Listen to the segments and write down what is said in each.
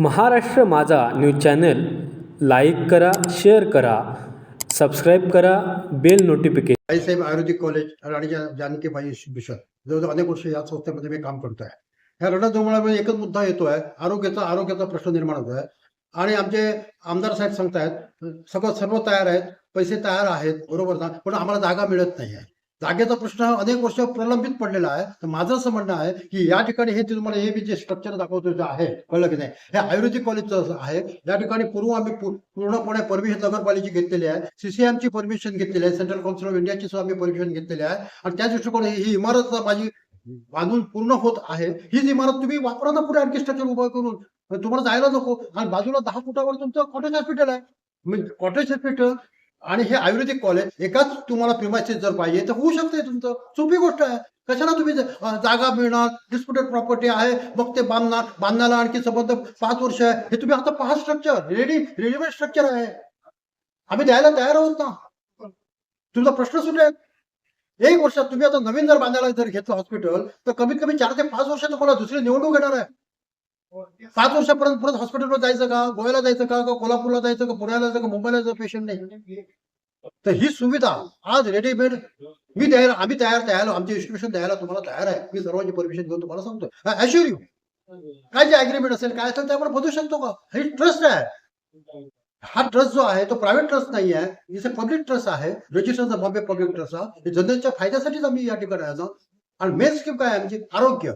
Maharashtra Majha news channel like करा share करा subscribe करा bell notification Aaisaheb Ayurvedic college आणि जानकीबाई इन्स्टिट्यूशन जवळजवळ अनेक वर्ष या संस्थेमध्ये मी काम करतो आहे ह्या रणधुमाळामध्ये एकच मुद्दा येतो आहे आरोग्याचा आरोग्याचा प्रश्न निर्माण होतो आहे आणि आमचे आमदार साहेब सांगतायत सगळं सर्व तयार आहेत पैसे तयार आहेत बरोबर ना? पण आम्हाला जागा मिळत नाही आहे जागेचा प्रश्न अनेक वर्ष प्रलंबित पडलेला आहे. तर माझं असं म्हणणं आहे की या ठिकाणी हे तुम्हाला हे मी जे स्ट्रक्चर दाखवतो जे आहे. कळलं की नाही? हे आयुर्वेदिक कॉलेजचं आहे. या ठिकाणी पूर्व आम्ही पूर्णपणे परमिशन नगरपालिकेची घेतलेली आहे. सीसीएमची परमिशन घेतलेली आहे. सेंट्रल काउन्सिल ऑफ इंडियाची सुद्धा आम्ही परमिशन घेतलेली आहे. आणि त्या दृष्टिकोनात ही इमारत माझी बांधून पूर्ण होत आहे हीच इमारत तुम्ही वापरा ना पुढे आणखी स्ट्रक्चर उभं करून. तुम्हाला जायला नको. आणि बाजूला दहा फुटावर तुमचं कॉटेज हॉस्पिटल आहे. म्हणजे कॉटेज हॉस्पिटल आणि हे आयुर्वेदिक कॉलेज एकाच तुम्हाला प्रिमायसिस जर पाहिजे तर होऊ शकते तुमचं. सोपी गोष्ट आहे. कशाला तुम्ही जागा मिळणार डिस्प्युटेड प्रॉपर्टी आहे मग ते बांधणार बांधण्याला आणखी संबंध पाच वर्ष आहे. हे तुम्ही आता पहा स्ट्रक्चर रेडी रेडीमेड स्ट्रक्चर आहे. आम्ही द्यायला तयार आहोत ना. तुमचा प्रश्न सुटेल एक वर्षात तुम्ही आता नवीन जर बांधायला जर घेतलं हॉस्पिटल तर कमीत कमी चार ते पाच वर्ष तुम्हाला दुसरी निवडणूक येणार आहे. पाच वर्षापर्यंत परत हॉस्पिटलवर जायचं का? गोव्याला जायचं का? का कोल्हापूरला जायचं का? पुण्याला जायचं का? मुंबईला जायचं? पेशंट नाही. तर ही सुविधा आज रेडीमेड मी तयार आम्ही तयार द्यायला आमचे इन्स्टिट्यूशन द्यायला तुम्हाला तयार आहे. मी सर्वांची परमिशन घेऊन तुम्हाला सांगतो. ऍश्युअर यू काय जे अग्रीमेंट असेल काय असेल त्यामुळे बदलू शकतो का? ही ट्रस्ट आहे. हा ट्रस्ट जो आहे तो प्रायव्हेट ट्रस्ट नाही आहे. इथे पब्लिक ट्रस्ट आहे. रजिस्टर्ड बॉम्बे पब्लिक ट्रस्ट हा जनतेच्या फायद्यासाठीच आम्ही या ठिकाणी आहे आणि मेन स्कीम काय आहे? म्हणजे आरोग्य.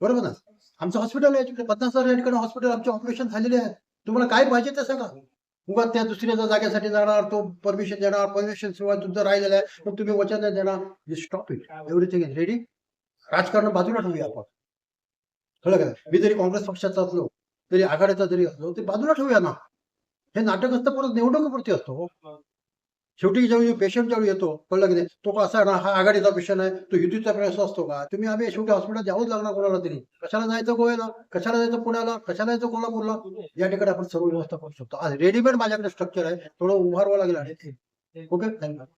बरोबर ना? आमचं हॉस्पिटल आहे पन्नास हजार या ठिकाणी हॉस्पिटल आमचे ऑपरेशन झालेले आहेत. तुम्हाला काय पाहिजे ते सांगा. उगा त्या दुसऱ्या जागेसाठी जाणार तो परमिशन देणार परमिशन शिवाय तुमचं राहिलेलं आहे मग तुम्ही वचन नाही देणार. Stop it everything is ready राजकारण बाजूला ठेवूया आपण. कळलं का? मी जरी काँग्रेस पक्षाचा असलो तरी आघाडीचा जरी असलो ते बाजूला ठेवूया ना. हे नाटक असतं परत निवडणुकीपुरती असतो. शेवटी ज्यावेळी पेशंट ज्यावेळी येतो कळलं की नाही? तो कसा ना हा आघाडीचा पेशंट आहे तो युतीचा प्रश्न असतो का? तुम्ही आम्ही शेवटी हॉस्पिटल द्यावंच लागणार कोणाला तरी. कशाला जायचं गोव्याला? कशाला जायचं पुण्याला? कशाला जायचं कोल्हापूरला? या ठिकाणी आपण सर्व व्यवस्था करू शकतो. आज रेडीमेड माझ्याकडे स्ट्रक्चर आहे. थोडं उभारवं लागेल. आणि ओके? थँक्यू